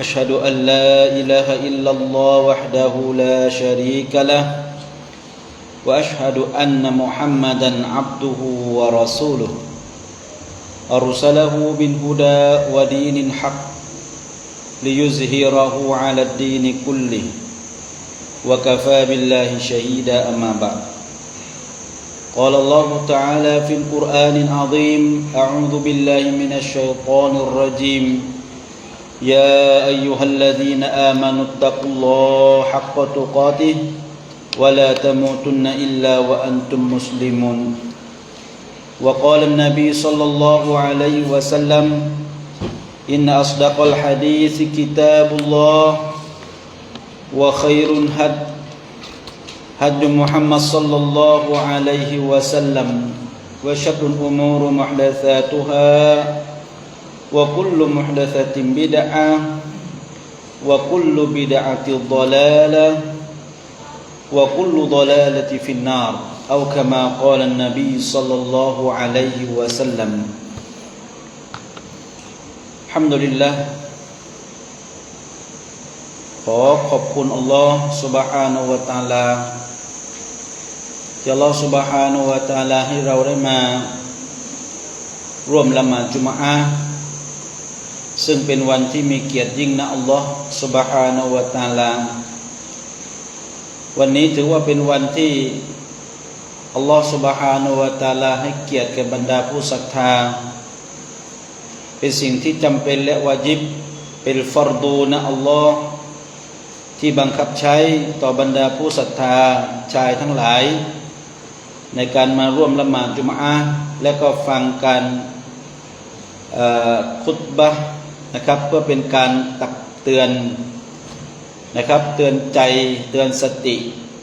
أشهد أن لا إله إلا الله وحده لا شريك له وأشهد أن محمدا عبده ورسوله. أرسله بالهدى ودين الحق ليزهره على الدين كله وكفى بالله شهيدا أما بعد. قال الله تعالى في القرآن العظيم أعوذ بالله من الشيطان الرجيم. يا أيها الذين آمنوا اتقوا الله حق تقاته ولا تموتن إلا وأنتم مسلمون. وقال النبي صلى الله عليه وسلم إن أصدق الحديث كتاب الله وخير هد هد محمد صلى الله عليه وسلم وشر الأمور محدثاتها وكل محدثه بدعه وكل بدعه ضلاله وكل ضلالة في النار أو كما قال النبي صلى الله عليه وسلم الحمد لله ขอขอบคุณอัลลอฮ์ سبحانه และ تعالى ที่อัลลอฮ์ سبحانه และ تعالى ให้เราได้มา ร่วมละหมาดจุมอา ซึ่งเป็นวันที่มีเกียรติยิ่งนะอัลลอฮ์ سبحانه และ ت ع าลา วันนี้ถือว่าเป็นวันที่อัลลอฮ์ سبحانه และ ت ع าลา ให้เกียรติแก่บรรดาผู้ศรัทธา เป็นสิ่งที่จำเป็นและวาจิบ เป็นฟารดูนะอัลลอฮ์ที่บังคับใช้ต่อบรรดาผู้ศรัทธาชายทั้งหลาย ในการมาร่วมละหมาดจุมอาและก็ฟังการคุตบะ นะครับ เพื่อเป็นการตักเตือนนะครับ เตือนใจเตือนสติ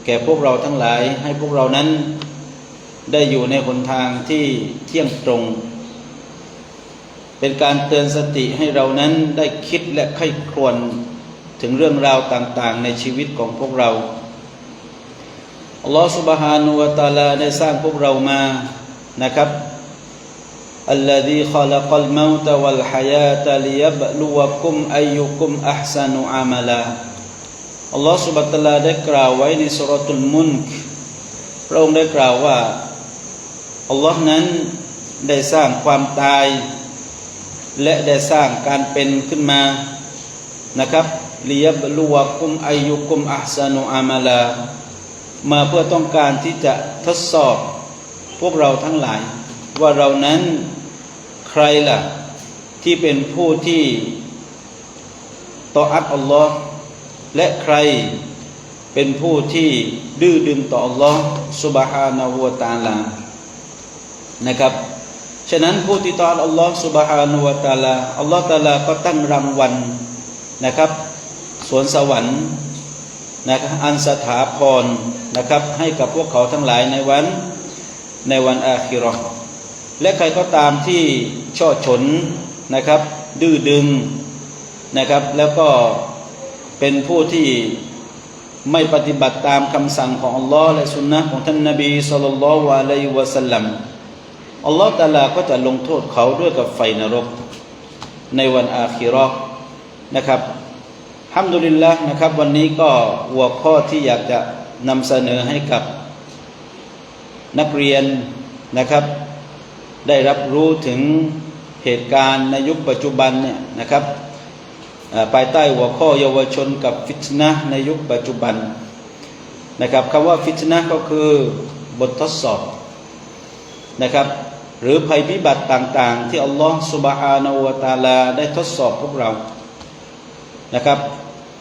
แก่พวกเราทั้งหลาย ให้พวกเรานั้นได้อยู่ในหนทางที่เที่ยงตรง เป็นการเตือนสติให้เรานั้นได้คิดและไข้ครวนถึงเรื่องราวต่างๆ ในชีวิตของพวกเราอัลลอฮฺสุบฮานุวะตาลาได้สร้างพวกเรามานะครับ الذي خلق الموت والحياة ليبلوكم أيكم أحسن عملا อัลลอฮฺสุบตลาได้กล่าวไว้ในสุรตุลมุนกพระองค์ได้กล่าวว่าอัลลอฮ์นั้นได้สร้างความตาย และได้สร้างการเป็นขึ้นมานะครับลียบลูวกุมอายุกุมอัสนุอามาลา มาเพื่อต้องการที่จะทดสอบพวกเราทั้งหลาย ว่าเรานั้น ใครล่ะ ที่เป็นผู้ที่ต่ออัตอัลลอฮ์และใครเป็นผู้ที่ดื้อดึงต่ออัลลอฮ์ سبحانه าหัวตาลานะครับ ฉะนั้นผู้ที่ต่ออัลลอฮ์ سبحانه าหัวตาลาอัลลอฮ์ตาลาก็ตั้งรางวัลนะครับสวนสวรรค์นะครับอันสถาพรนะครับให้กับพวกเขาทั้งหลายในวันในวันอาคิรอ และใครก็ตามที่ช่อฉนนะครับ ดื้อดึงนะครับ แล้วก็เป็นผู้ที่ไม่ปฏิบัติตามคำสั่งของอัลลอฮ์และสุนนะของท่านนบีสุลต่านละวะลัยวะสัลลัมอัลลอฮ์ตาลาก็จะลงโทษเขาด้วยกับไฟนรก ในวันอาคิรอนะครับฮัมดุลิลละนะครับ วันนี้ก็หัวข้อที่อยากจะนำเสนอให้กับนักเรียนนะครับ ได้รับรู้ถึงเหตุการณ์ในยุคปัจจุบันเนี่ยนะครับภายใต้หัวข้อเยาวชนกับฟิตนะในยุคปัจจุบันนะครับคำว่าฟิตนะก็คือบททดสอบนะครับ หรือภัยพิบัติต่างๆ ที่อัลลอฮฺสุบฮานาวตาลาได้ทดสอบพวกเรานะครับ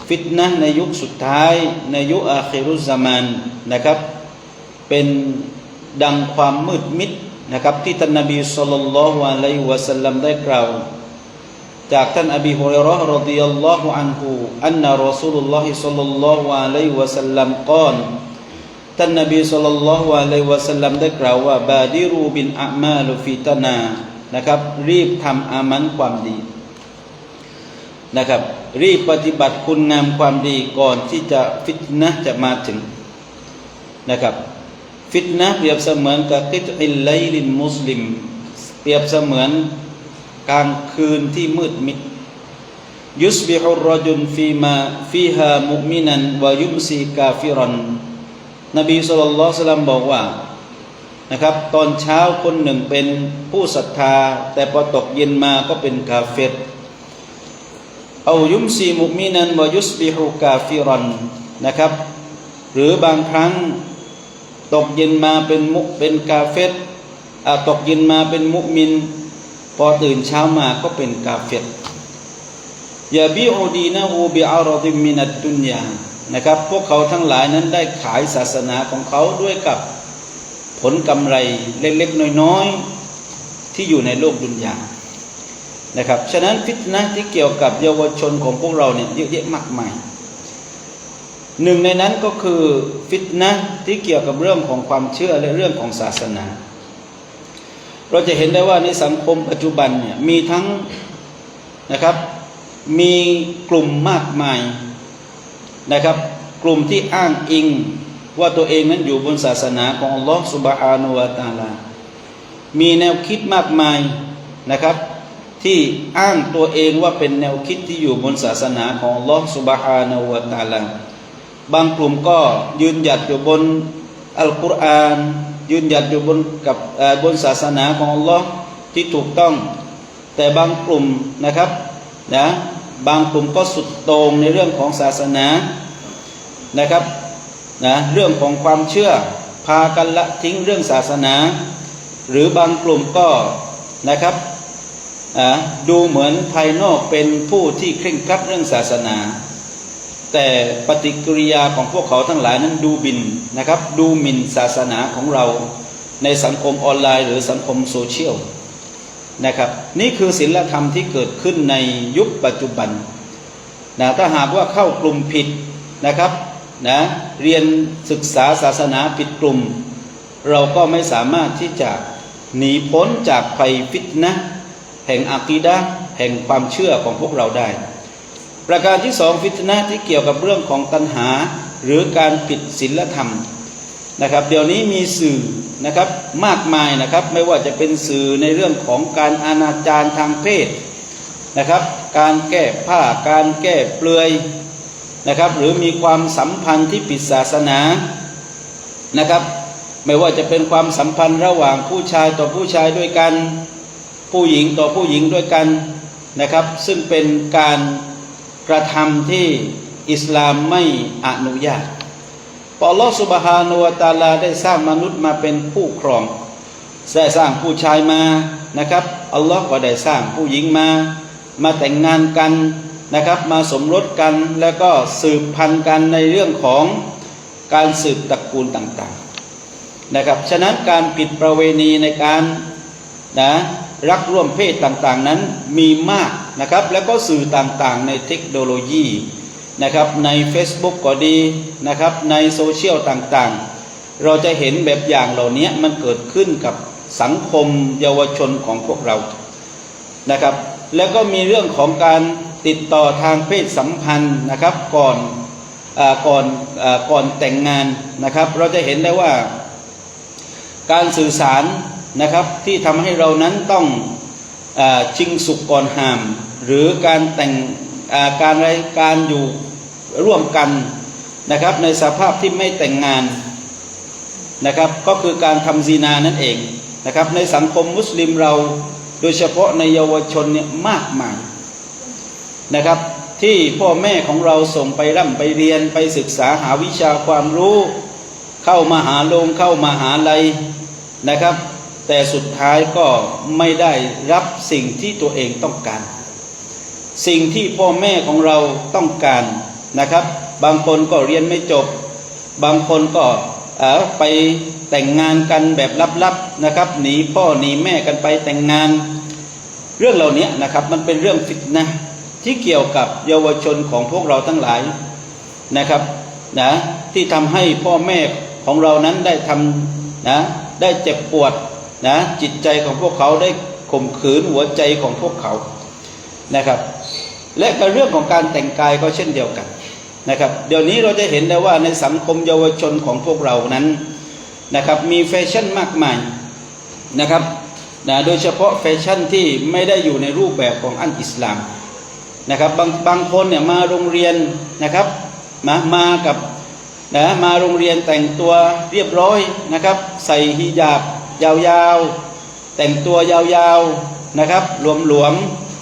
ฟิตนะในยุคสุดท้ายในยุคอาคิรุซามานนะครับ เป็นดังความมืดมิด นะครับที่ท่านนบีสุลต่านละฮ์อะลัยฮิวะสัลลัมได้กล่าว จากท่านอบีฮุเรยเราะห์รดิยัลลอฮุอันฮุอันนะรอซูลุลลอฮิศ็อลลัลลอฮุอะลัยฮิวะสัลลัมกล่าวท่านนบีสุลต่านละฮ์อะลัยวะสัลลัมได้กล่าวว่าบาดิรูบินอามาลุฟิตนานะครับรีบทำอามันความดีนะครับรีบปฏิบัติคุณงามความดีก่อนที่จะฟิตนะจะมาถึงนะครับ ฟิตนะเปรียบเสมือนกับกิตอิลไลลินมุสลิม เปรียบเสมือนกลางคืนที่มืดมิดยุสบิฮุรรจุลฟีมาฟีฮามุมินันวายุมซีกาฟิรันนบีสุลต่านสลัมบอกว่านะครับ ตอนเช้าคนหนึ่งเป็นผู้ศรัทธา แต่พอตกเย็นมาก็เป็นกาเฟรเอายุมซีมุมินันวายุสบิฮุกาฟิรันนะครับ หรือบางครั้ง ตกเย็นมาเป็นมุเป็นกาเฟรอ่าตกเย็นมาเป็นมุมิน พอตื่นเช้ามาก็เป็นกาเฟรยาบิอูดีนะฮูบิอารดิมินัดดุนยานะครับ พวกเขาทั้งหลายนั้นได้ขายศาสนาของเขาด้วยกับผลกำไรเล็กๆน้อยๆ ที่อยู่ในโลกดุนยานะครับ ฉะนั้นฟิตนะที่เกี่ยวกับเยาวชนของพวกเราเนี่ยเยอะแยะมากมาย หนึ่งในนั้นก็คือฟิตนะที่เกี่ยวกับเรื่องของความเชื่อและเรื่องของศาสนา เราจะเห็นได้ว่าในสังคมปัจจุบันเนี่ยมีทั้งนะครับมีกลุ่มมากมายนะครับ กลุ่มที่อ้างอิงว่าตัวเองนั้นอยู่บนศาสนาของอัลลอฮฺสุบฮานุวาตาลา มีแนวคิดมากมายนะครับ ที่อ้างตัวเองว่าเป็นแนวคิดที่อยู่บนศาสนาของอัลลอฮฺสุบฮานุวาตาลา บางกลุ่มก็ยืนหยัดอยู่บนอัลกุรอานยืนหยัดอยู่บนกับบนศาสนาของอัลลอฮ์ที่ถูกต้อง แต่บางกลุ่มนะครับนะบางกลุ่มก็สุดโต่งในเรื่องของศาสนานะครับนะเรื่องของความเชื่อพากันละทิ้งเรื่องศาสนา หรือบางกลุ่มก็นะครับดูเหมือนภายนอกเป็นผู้ที่เคร่งครัดเรื่องศาสนา แต่ปฏิกิริยาของพวกเขาทั้งหลายนั้นดูบินนะครับ ดูหมิ่นศาสนาของเราในสังคมออนไลน์ หรือสังคมโซเชียลนะครับ นี่คือศีลธรรมที่เกิดขึ้นในยุคปัจจุบันนะถ้าหากว่าเข้ากลุ่มผิดนะครับนะเรียนศึกษาศาสนาผิดกลุ่ม เราก็ไม่สามารถที่จะหนีพ้นจากภัยฟิตนะแห่งอากีดะแห่งความเชื่อของพวกเราได้ ประการที่สองฟิตนะที่เกี่ยวกับเรื่องของตัณหา หรือการผิดศีลธรรมนะครับ เดี๋ยวนี้มีสื่อนะครับมากมายนะครับ ไม่ว่าจะเป็นสื่อในเรื่องของการอนาจารทางเพศนะครับ การแก้ผ้าการแก้เปลือยนะครับ หรือมีความสัมพันธ์ที่ผิดศาสนานะครับ ไม่ว่าจะเป็นความสัมพันธ์ระหว่างผู้ชายต่อผู้ชายด้วยกัน ผู้หญิงต่อผู้หญิงด้วยกันนะครับ ซึ่งเป็นการ กระทำที่อิสลามไม่อนุญาตพอลอสุบฮานุวตาลาได้สร้างมนุษย์มาเป็นผู้ครองได้สร้างผู้ชายมานะครับอัลลอฮ์ก็ได้สร้างผู้หญิงมา มาแต่งงานกันนะครับมาสมรสกันแล้วก็สืบพันธุ์กันในเรื่องของการสืบตระกูลต่างๆนะครับฉะนั้นการผิดประเวณีในการนะรักร่วมเพศต่างๆนั้นมีมาก นะครับแล้วก็สื่อต่างๆในเทคโนโลยีนะครับใน Facebook ก็ดีนะครับในโซเชียลต่างๆ เราจะเห็นแบบอย่างเหล่านี้มันเกิดขึ้นกับสังคมเยาวชนของพวกเรานะครับแล้วก็มีเรื่องของการติดต่อทางเพศสัมพันธ์นะครับก่อนอก่อนอก่อนแต่งงานนะครับ เราจะเห็นได้ว่า การสื่อสารนะครับที่ทำให้เรานั้นต้อง ชิงสุกก่อนหาม หรือการแต่งการรายการอยู่ร่วมกันนะครับ ในสภาพที่ไม่แต่งงานนะครับ ก็คือการทำซีนานั่นเองนะครับ ในสังคมมุสลิมเราโดยเฉพาะในเยาวชนเนี่ยมากมายนะครับ ที่พ่อแม่ของเราส่งไปร่ำไปเรียนไปศึกษาหาวิชาความรู้ เข้ามาหาลงเข้ามาหาลัยนะครับ แต่สุดท้ายก็ไม่ได้รับสิ่งที่ตัวเองต้องการ สิ่งที่พ่อแม่ของเราต้องการนะครับ บางคนก็เรียนไม่จบ บางคนก็ไปแต่งงานกันแบบลับๆนะครับหนีพ่อหนีแม่กันไปแต่งงาน เรื่องเหล่านี้นะครับมันเป็นเรื่องฟิตนะที่เกี่ยวกับเยาวชนของพวกเราทั้งหลายนะครับนะที่ทำให้พ่อแม่ของเรานั้นได้ทำนะได้เจ็บปวด นะจิตใจของพวกเขาได้ข่มขืนหัวใจของพวกเขานะครับ และก็เรื่องของการแต่งกายก็เช่นเดียวกันนะครับ เดี๋ยวนี้เราจะเห็นได้ว่าในสังคมเยาวชนของพวกเรานั้นนะครับมีแฟชั่นมากมายนะครับนะโดยเฉพาะแฟชั่นที่ไม่ได้อยู่ในรูปแบบของอันอิสลามนะครับบางบางคนเนี่ยมาโรงเรียนนะครับมามากับนะมาโรงเรียนแต่งตัวเรียบร้อยนะครับ ใส่ฮิญาบ ยาวๆ แต่งตัวยาวๆนะครับ หลวม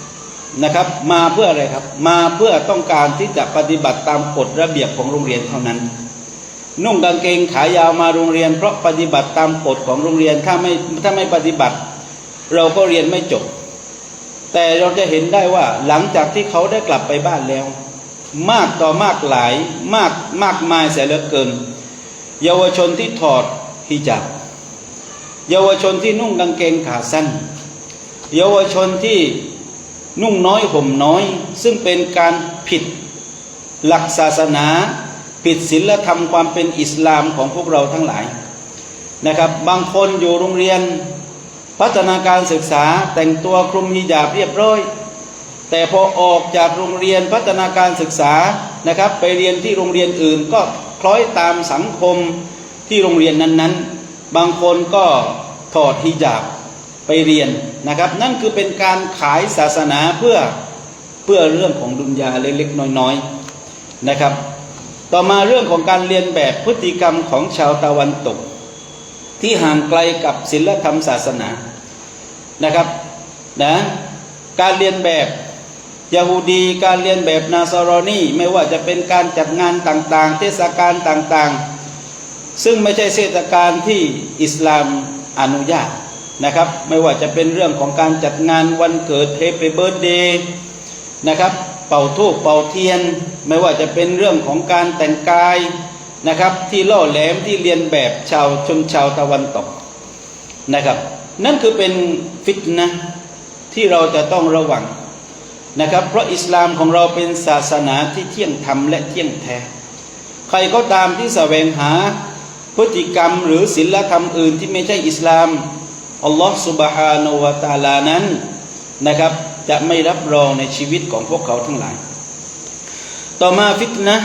ๆนะครับ มาเพื่ออะไรครับ มาเพื่อต้องการที่จะปฏิบัติตามกฎระเบียบของโรงเรียนเท่านั้น นุ่งกางเกงขายาวมาโรงเรียน เพราะปฏิบัติตามกฎของโรงเรียนถ้าไม่ถ้าไม่ปฏิบัติ เราก็เรียนไม่จบ แต่เราจะเห็นได้ว่าหลังจากที่เขาได้กลับไปบ้านแล้ว มากต่อมากหลายมากมากมายเสียเหลือเกิน เยาวชนที่ถอดฮิญาบ เยาวชนที่นุ่งกางเกงขาสั้น เยาวชนที่นุ่งน้อยห่มน้อย ซึ่งเป็นการผิดหลักศาสนา ผิดศีลธรรมความเป็นอิสลามของพวกเราทั้งหลายนะครับ บางคนอยู่โรงเรียน พัฒนาการศึกษาแต่งตัวคลุมฮิญาบเรียบร้อย แต่พอออกจากโรงเรียนพัฒนาการศึกษานะครับ ไปเรียนที่โรงเรียนอื่นก็คล้อยตามสังคมที่โรงเรียนนั้นๆ บางคนก็ถอดฮิญาบไปเรียนนะครับ นั่นคือเป็นการขายศาสนาเพื่อเพื่อเรื่องของดุนยาเล็กๆน้อยๆนะครับ ต่อมาเรื่องของการเรียนแบบพฤติกรรมของชาวตะวันตก ที่ห่างไกลกับศีลธรรมศาสนานะครับนะการเรียนแบบยาฮูดี การเรียนแบบนาซารอนีไม่ว่าจะเป็นการจัดงานต่างๆ เทศกาลต่างๆ ซึ่งไม่ใช่เทศกาลที่อิสลามอนุญาตนะครับ ไม่ว่าจะเป็นเรื่องของการจัดงานวันเกิดเฮปปี้เบิร์ดเดย์นะครับ เป่าทูบเป่าเทียน ไม่ว่าจะเป็นเรื่องของการแต่งกายนะครับ ที่ล่อแหลมที่เรียนแบบชาวชนชาวตะวันตกนะครับ นั่นคือเป็นฟิตนะที่เราจะต้องระวังนะครับ เพราะอิสลามของเราเป็นศาสนาที่เที่ยงธรรมและเที่ยงแท้ ใครก็ตามที่แสวงหา พฤติกรรมหรือศีลธรรมอื่นที่ไม่ใช่อิสลามอัลลอฮฺสุบฮานาละตาลานั้นนะครับ จะไม่รับรองในชีวิตของพวกเขาทั้งหลาย ต่อมาฟิตนะ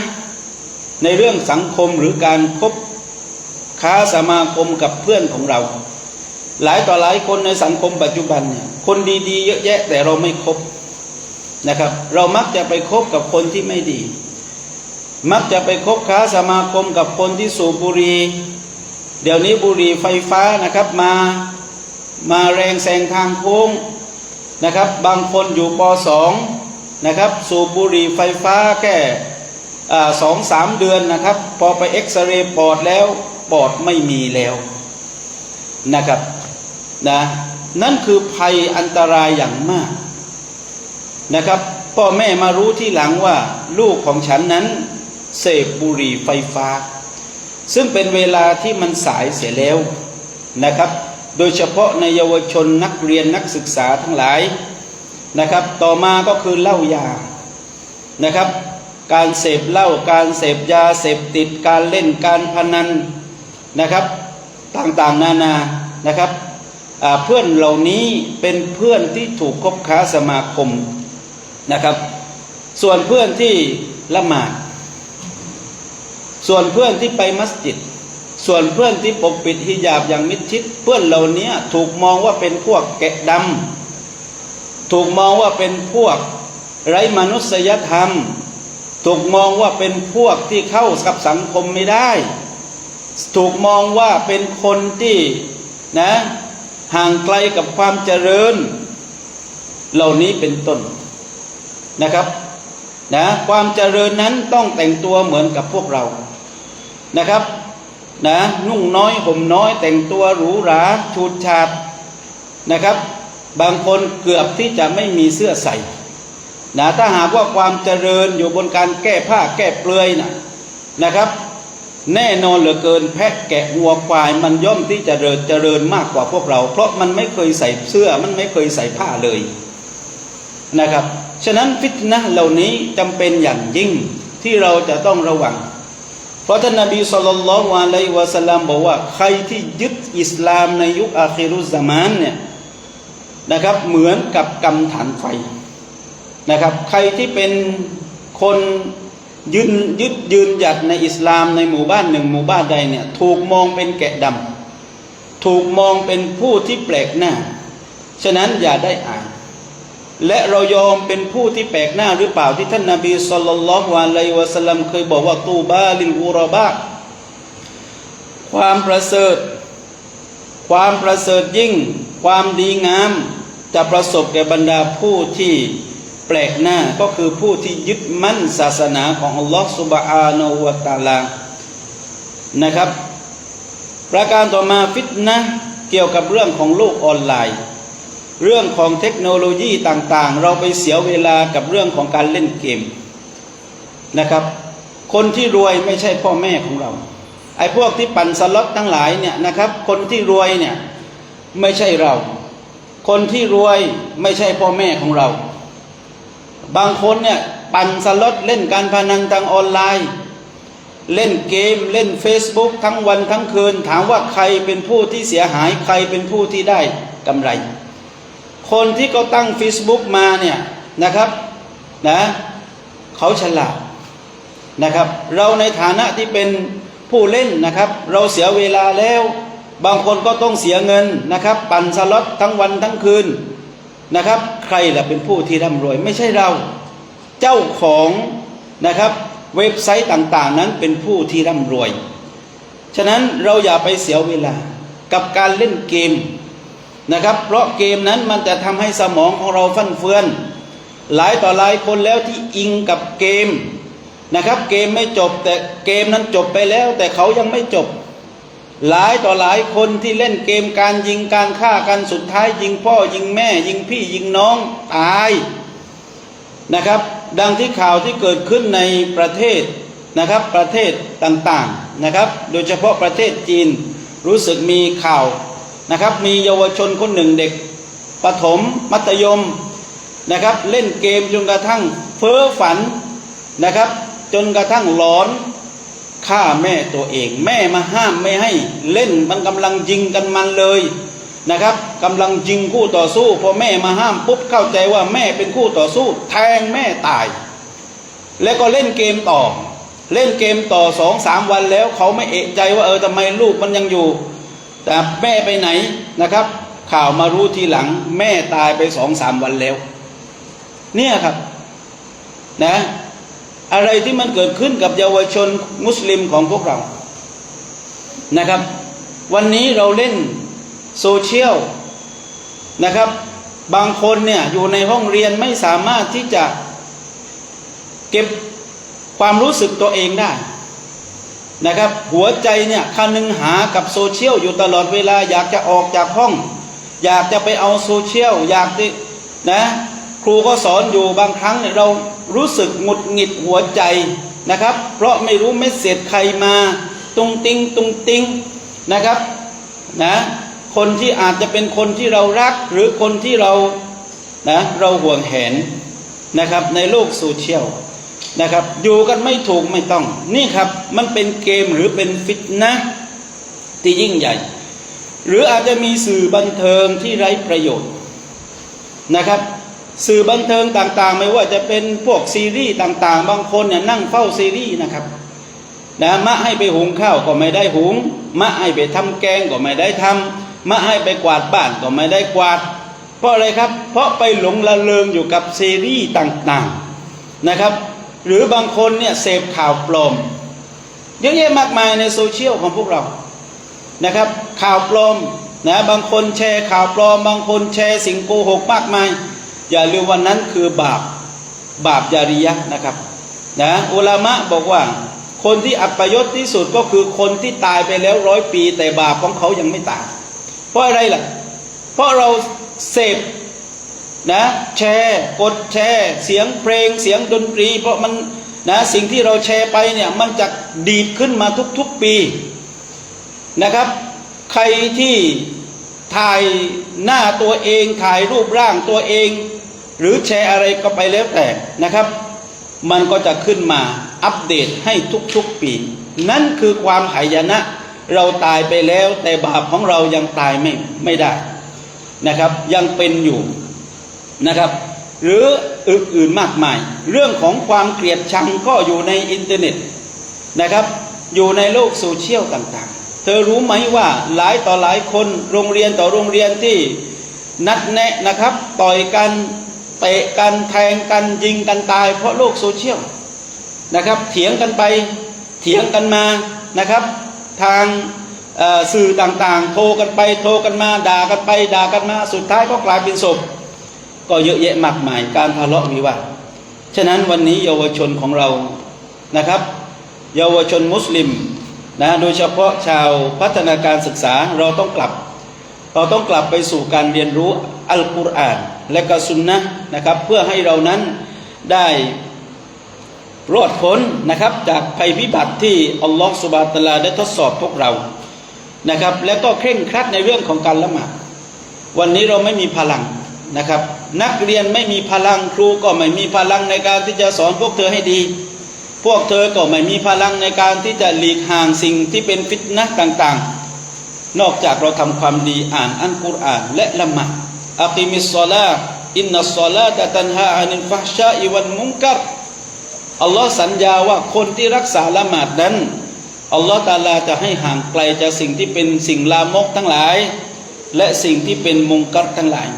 ในเรื่องสังคมหรือการคบค้าสมาคมกับเพื่อนของเรา หลายต่อหลายคนในสังคมปัจจุบันเนี่ยคนดีๆ เยอะแยะแต่เราไม่คบนะครับ เรามักจะไปคบกับคนที่ไม่ดี มักจะไปคบค้าสมาคมกับคนที่สูบบุหรี่เดี๋ยวนี้บุหรี่ไฟฟ้านะครับมามาแรงแซงทางโค้งนะครับ บางคนอยู่ปสองนะครับ สูบบุหรี่ไฟฟ้าแค่สองสามเดือนนะครับ พอไปเอ็กซเรย์ปอดแล้วปอดไม่มีแล้วนะครับนะนั่นคือภัยอันตรายอย่างมากนะครับ พ่อแม่มารู้ที่หลังว่าลูกของฉันนั้น เสพบุหรี่ไฟฟ้า ซึ่งเป็นเวลาที่มันสายเสียแล้วนะครับ โดยเฉพาะในเยาวชนนักเรียนนักศึกษาทั้งหลายนะครับ ต่อมาก็คือเหล้ายานะครับ การเสพเหล้าการเสพยาเสพติดการเล่นการพนันนะครับต่างๆนานานะครับเพื่อนเหล่านี้เป็นเพื่อนที่ถูกคบค้าสมาคมนะครับ ส่วนเพื่อนที่ละหมาด ส่วนเพื่อนที่ไปมัสยิด ส่วนเพื่อนที่ปกปิดฮิญาบอย่างมิดชิด เพื่อนเหล่านี้ถูกมองว่าเป็นพวกแกะดำถูกมองว่าเป็นพวกไร้มนุษยธรรม ถูกมองว่าเป็นพวกที่เข้ากับสังคมไม่ได้ ถูกมองว่าเป็นคนที่นะห่างไกลกับความเจริญ เหล่านี้เป็นต้นนะครับนะความเจริญนั้นต้องแต่งตัวเหมือนกับพวกเรา นะครับนะนุ่งน้อยห่มน้อยแต่งตัวหรูหราชูดฉาดนะครับ บางคนเกือบที่จะไม่มีเสื้อใส่นะถ้าหากว่าความเจริญอยู่บนการแก้ผ้าแก้เปลือยนะนะครับ แน่นอนเหลือเกินแพะแกะวัวควายมันย่อมที่จะเจริญเจริญมากกว่าพวกเรา เพราะมันไม่เคยใส่เสื้อมันไม่เคยใส่ผ้าเลยนะครับ ฉะนั้นฟิตนะเหล่านี้จำเป็นอย่างยิ่งที่เราจะต้องระวัง ราะท่านนบีสุลต่านละวะลัยวะสัลลัมบอกว่า ใครที่ยึดอิสลามในยุคอาคิรุสมานเนี่ยนะครับเหมือนกับกำฐานไฟนะครับ ใครที่เป็นคนยืนยึดยืนหยัดในอิสลามในหมู่บ้านหนึ่งหมู่บ้านใดเนี่ยถูกมองเป็นแกะดำถูกมองเป็นผู้ที่แปลกหน้า ฉะนั้นอย่าได้อ่าน และเรายอมเป็นผู้ที่แปลกหน้าหรือเปล่าที่ท่านนาบีสุลต่านละฮ์วะลัยวะสลัมเคยบอกว่าตูบาลิลอูรอบาความประเสริฐ ความประเสริฐยิ่ง ความดีงาม จะประสบแก่บรรดาผู้ที่แปลกหน้าก็คือผู้ที่ยึดมั่นศาสนาของอัลลอฮ์สุบฮานาอูวะตาลานะครับ ประการต่อมาฟิตนะเกี่ยวกับเรื่องของโลกออนไลน์ เรื่องของเทคโนโลยีต่างๆ เราไปเสียเวลากับเรื่องของการเล่นเกมนะครับ คนที่รวยไม่ใช่พ่อแม่ของเรา ไอ้พวกที่ปั่นสล็อตทั้งหลายเนี่ยนะครับ คนที่รวยเนี่ยไม่ใช่เรา คนที่รวยไม่ใช่พ่อแม่ของเรา บางคนเนี่ยปั่นสล็อตเล่นการพนันทางออนไลน์ เล่นเกมเล่น Facebook ทั้งวันทั้งคืน ถามว่าใครเป็นผู้ที่เสียหายใครเป็นผู้ที่ได้กำไร คนที่เขาตั้ง Facebook มาเนี่ยนะครับนะเขาฉลาดนะครับ เราในฐานะที่เป็นผู้เล่นนะครับ เราเสียเวลาแล้ว บางคนก็ต้องเสียเงินนะครับ ปั่นสล็อตทั้งวันทั้งคืนนะครับ ใครล่ะเป็นผู้ที่ร่ำรวย ไม่ใช่เรา เจ้าของนะครับเว็บไซต์ต่างๆ นั้นเป็นผู้ที่ร่ำรวย ฉะนั้นเราอย่าไปเสียเวลากับการเล่นเกม นะครับ เพราะเกมนั้นมันจะทำให้สมองของเราฟั่นเฟือน หลายต่อหลายคนแล้วที่อิงกับเกมนะครับ เกมไม่จบแต่เกมนั้นจบไปแล้ว แต่เขายังไม่จบ หลายต่อหลายคนที่เล่นเกมการยิงการฆ่ากันสุดท้าย ยิงพ่อยิงแม่ ยิงพี่ยิงน้องตายนะครับ ดังที่ข่าวที่เกิดขึ้นในประเทศนะครับ ประเทศต่างๆนะครับ โดยเฉพาะประเทศจีนรู้สึกมีข่าว นะครับ มีเยาวชนคนหนึ่งเด็กประถมมัธยมนะครับ เล่นเกมจนกระทั่งเพ้อฝันนะครับ จนกระทั่งหลอนฆ่าแม่ตัวเอง แม่มาห้ามไม่ให้เล่นมันกำลังยิงกันมันเลยนะครับกำลังยิงคู่ต่อสู้พอแม่มาห้ามปุ๊บเข้าใจว่าแม่เป็นคู่ต่อสู้ แทงแม่ตาย แล้วก็เล่นเกมต่อ เล่นเกมต่อสองสามวันแล้ว เขาไม่เอะใจว่าเออทำไมลูกมันยังอยู่ แต่แม่ไปไหนนะครับ ข่าวมารู้ทีหลัง แม่ตายไปสองสามวันแล้ว เนี่ยครับนะอะไรที่มันเกิดขึ้นกับเยาวชนมุสลิมของพวกเรานะครับ วันนี้เราเล่นโซเชียลนะครับ บางคนเนี่ยอยู่ในห้องเรียนไม่สามารถที่จะเก็บความรู้สึกตัวเองได้ นะครับ หัวใจเนี่ยคันนึงหากับโซเชียลอยู่ตลอดเวลา อยากจะออกจากห้อง อยากจะไปเอาโซเชียลอยากที่นะครูก็สอนอยู่บางครั้งเนี่ยเรารู้สึกหงุดหงิดหัวใจนะครับ เพราะไม่รู้เม็ดเศษใครมาตุงติงตุงติงนะครับนะคนที่อาจจะเป็นคนที่เรารักหรือคนที่เรานะเราห่วงแหนนะครับในโลกโซเชียล นะครับ อยู่กันไม่ถูกไม่ต้อง นี่ครับ มันเป็นเกมหรือเป็นฟิตนะที่ยิ่งใหญ่ หรืออาจจะมีสื่อบันเทิงที่ไร้ประโยชน์นะครับ สื่อบันเทิงต่างๆ ไม่ว่าจะเป็นพวกซีรีส์ต่างๆ บางคนเนี่ยนั่งเฝ้าซีรีส์นะครับนะมะให้ไปหุงข้าวก็ไม่ได้หุง มะให้ไปทำแกงก็ไม่ได้ทำมะให้ไปกวาดบ้านก็ไม่ได้กวาด เพราะอะไรครับ เพราะไปหลงละเลงอยู่กับซีรีส์ต่างๆนะครับ หรือบางคนเนี่ยเสพข่าวปลอมเยอะแยะมากมายในโซเชียลของพวกเรานะครับ ข่าวปลอมนะบางคนแชร์ข่าวปลอม บางคนแชร์สิ่งโกหกมากมาย อย่าลืมวันนั้นคือบาปบาปยาริยะนะครับนะอุลามะบอกว่า คนที่อัปยศที่สุดก็คือคนที่ตายไปแล้วร้อยปี แต่บาปของเขายังไม่ตายเพราะอะไรล่ะ เพราะเราเสพ นะแชร์กดแชร์ เสียงเพลงเสียงดนตรี เพราะมันนะสิ่งที่เราแชร์ไปเนี่ยมันจะดีดขึ้นมาทุกๆปีนะครับ ใครที่ถ่ายหน้าตัวเองถ่ายรูปร่างตัวเอง หรือแชร์อะไรก็ไปแล้วแต่นะครับ มันก็จะขึ้นมาอัปเดตให้ทุกๆปี นั่นคือความหายนะ เราตายไปแล้วแต่บาปของเรายังตายไม่ไม่ได้นะครับ ยังเป็นอยู่ นะครับ หรืออื่นๆมากมาย เรื่องของความเกลียดชังก็อยู่ในอินเทอร์เน็ตนะครับ อยู่ในโลกโซเชียลต่างๆ เธอรู้ไหมว่าหลายต่อหลายคนโรงเรียนต่อโรงเรียนที่นัดแนะนะครับ ต่อยกันเตะกันแทงกันยิงกันตาย เพราะโลกโซเชียลนะครับ เถียงกันไปเถียงกันมานะครับ ทางสื่อต่างๆ โทรกันไปโทรกันมาด่ากันไปด่ากันมา สุดท้ายก็กลายเป็นศพ ก็เยอะแยะมากมาย การทะเลาะวิวาทฉะนั้นวันนี้เยาวชนของเรานะครับ เยาวชนมุสลิมนะโดยเฉพาะชาวพัฒนาการศึกษาเราต้องกลับ เราต้องกลับไปสู่การเรียนรู้อัลกุรอาน และก็สุนนะนะครับ เพื่อให้เรานั้นได้รอดพ้นนะครับจากภัยพิบัติที่อัลลอฮฺสุบาตะลาได้ทดสอบพวกเรานะครับ และก็เคร่งครัดในเรื่องของการละหมาดวันนี้เราไม่มีพลัง นะครับ นักเรียนไม่มีพลังครูก็ไม่มีพลังในการที่จะสอนพวกเธอให้ดี พวกเธอก็ไม่มีพลังในการที่จะหลีกห่างสิ่งที่เป็นฟิตนะต่างๆ นอกจากเราทำความดีอ่านอัลกุรอานและละหมาดอักิมิสซอลาอินนัสซอลาตะตันฮาอานิลฟะชาอิวันมุงกัรอัลลอฮ์สัญญาว่าคนที่รักษาละหมาดนั้นอัลลอฮ์ตาลาจะให้ห่างไกลจากสิ่งที่เป็นสิ่งลามกทั้งหลาย และสิ่งที่เป็นมุงกัรทั้งหลาย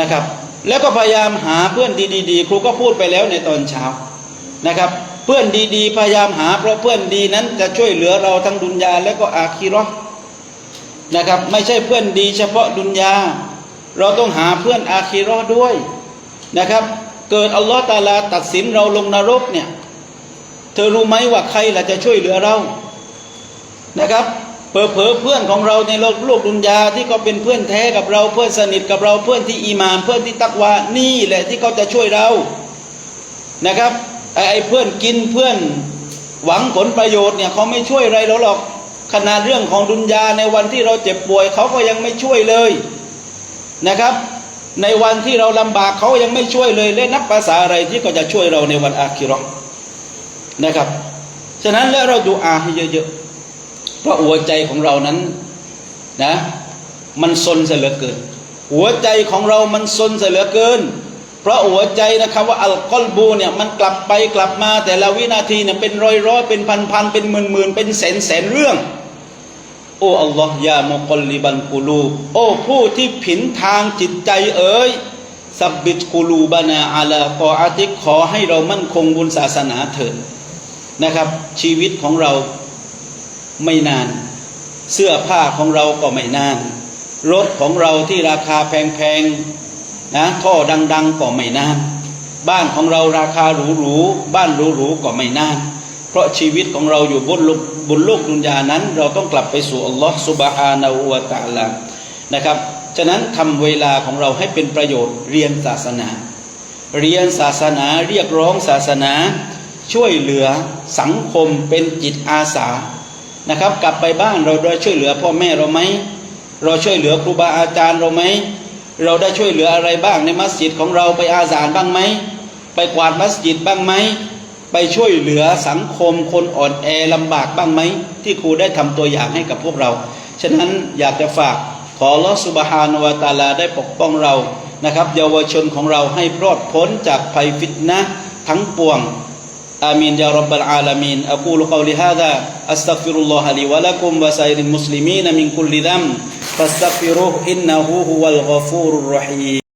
นะครับ แล้วก็พยายามหาเพื่อนดีๆ ครูก็พูดไปแล้วในตอนเช้านะครับ เพื่อนดีๆ พยายามหาเพราะเพื่อนดีนั้นจะช่วยเหลือเราทั้งดุนยาและก็อาคีราะห์นะครับ ไม่ใช่เพื่อนดีเฉพาะดุนยา เราต้องหาเพื่อนอาคีราะห์ด้วยนะครับ เกิดอัลลอฮ์ตาลาตัดสินเราลงนรกเนี่ย เธอรู้ไหมว่าใครล่ะจะช่วยเหลือเรานะครับ เผลอเพื่อนของเราในโลกโลกดุนยาที่เขาเป็นเพื่อนแท้กับเราเพื่อนสนิทกับเราเพื่อนที่อีมานเพื่อนที่ตักวานี่แหละที่เขาจะช่วยเรานะครับไอ้เพื่อนกินเพื่อนหวังผลประโยชน์เนี่ยเขาไม่ช่วยอะไรเราหรอกขนาดเรื่องของดุนยาในวันที่เราเจ็บป่วยเขาก็ยังไม่ช่วยเลยนะครับ ในวันที่เราลำบากเขายังไม่ช่วยเลยและนับภาษาอะไรที่ก็จะช่วยเราในวันอาคิราะห์นะครับฉะนั้นแล้วเราดูอาให้เยอะๆ เพราะหัวใจของเรานั้นนะมันซนเสียเหลือเกิน หัวใจของเรามันซนเสียเหลือเกิน เพราะหัวใจนะครับว่าอัลกอลบูเนี่ยมันกลับไปกลับมาแต่ละวินาทีเนี่ยเป็นร้อยร้อยเป็นพันพันเป็นหมื่นหมื่นเป็นแสนแสนเรื่อง โอ้อัลลอฮ์ยามุกลลิบันกูลูโอ้ผู้ที่ผินทางจิตใจเอ๋ยสับบิดกูลูบานาอาลากออาติกขอให้เรามั่นคงบนศาสนาเถิดนะครับ ชีวิตของเรา ไม่นาน เสื้อผ้าของเราก็ไม่นาน รถของเราที่ราคาแพงๆนะท่อดัง ๆ ก็ไม่นาน บ้านของเราราคาหรูๆบ้านหรูๆก็ไม่นาน เพราะชีวิตของเราอยู่บนโลกบนโลกดุนยานั้น เราต้องกลับไปสู่อัลลอฮ์สุบฮานาอูวะตะอาลานะครับฉะนั้นทำเวลาของเราให้เป็นประโยชน์เรียนศาสนา เรียนศาสนาเรียกร้องศาสนา ช่วยเหลือสังคมเป็นจิตอาสา นะครับ กลับไปบ้านเราได้ช่วยเหลือพ่อแม่เราไหมเราช่วยเหลือครูบาอาจารย์เราไหมเราได้ช่วยเหลืออะไรบ้างในมัสยิดของเราไปอาสานบ้างไหมไปกวาดมัสยิดบ้างไหมไปช่วยเหลือสังคมคนอ่อนแอลำบากบ้างไหมที่ครูได้ทำตัวอย่างให้กับพวกเรา ฉะนั้นอยากจะฝากขอลอสุบฮานวะตาลาได้ปกป้องเรานะครับ เยาวชนของเราให้ปลอดพ้นจากภัยฟิตนะทั้งปวง آمين يا رب العالمين. أقول قولي هذا أستغفر الله لي ولكم وسائر المسلمين من كل ذنب فاستغفروه إنه هو الغفور الرحيم.